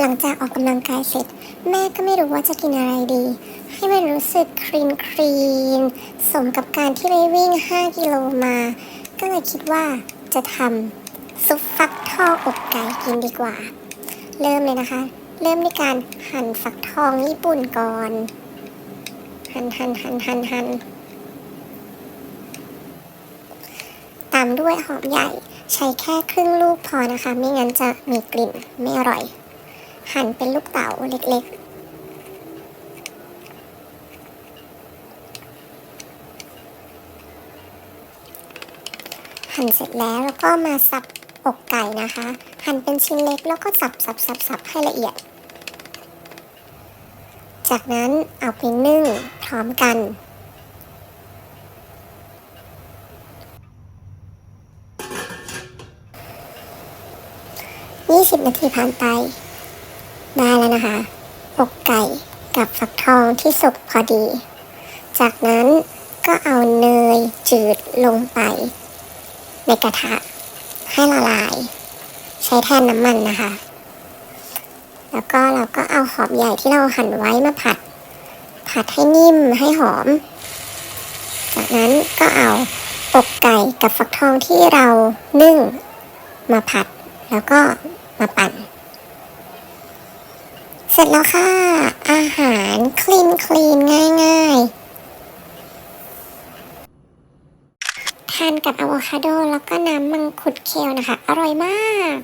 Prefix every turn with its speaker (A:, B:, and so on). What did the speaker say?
A: หลังจากออกกำลังกายเสร็จ แม่ก็ไม่รู้ว่าจะกินอะไรดี ให้มันรู้สึกคลีนคลีนสมกับการที่ไปวิ่ง 5 กิโลมา ก็เลยคิดว่าจะทำซุปฟักทองอกไก่กินดีกว่า เริ่มเลยนะคะ เริ่มด้วยการหั่นฟักทองญี่ปุ่นก่อน หั่นหั่นหั่นหั่นหั่นตามด้วยหอมใหญ่ใช้แค่ครึ่งลูกพอนะคะ ไม่งั้นจะมีกลิ่นไม่อร่อย หั่นเป็นลูกเต๋าเล็กๆหั่นเสร็จแล้วแล้วก็มาสับอกไก่นะคะ หั่นเป็นชิ้นเล็กแล้วก็สับสับสับสับให้ละเอียด จากนั้นเอาไปนึ่งพร้อมกัน 20 นาทีผ่านไป ด้แล้นะคะ อกไก่กับฟักทองที่สุกพอดี จากนั้นก็เอาเนยจืดลงไป ในกระทะ ให้ละลาย ใช้แทนน้ำมันนะคะ แล้วก็เราก็เอาหอมใหญ่ที่เราหั่นไว้มาผัด ผัดให้นิ่มให้หอม จากนั้นก็เอาอกไก่กับฟักทองที่เรานึ่งมาผัด แล้วก็มาปั่น เสร็จแล้วค่ะ อาหารคลีนคลีนง่ายง่ายทานกับอะโวคาโดแล้วก็น้ำมังคุดเคียวนะคะ อร่อยมาก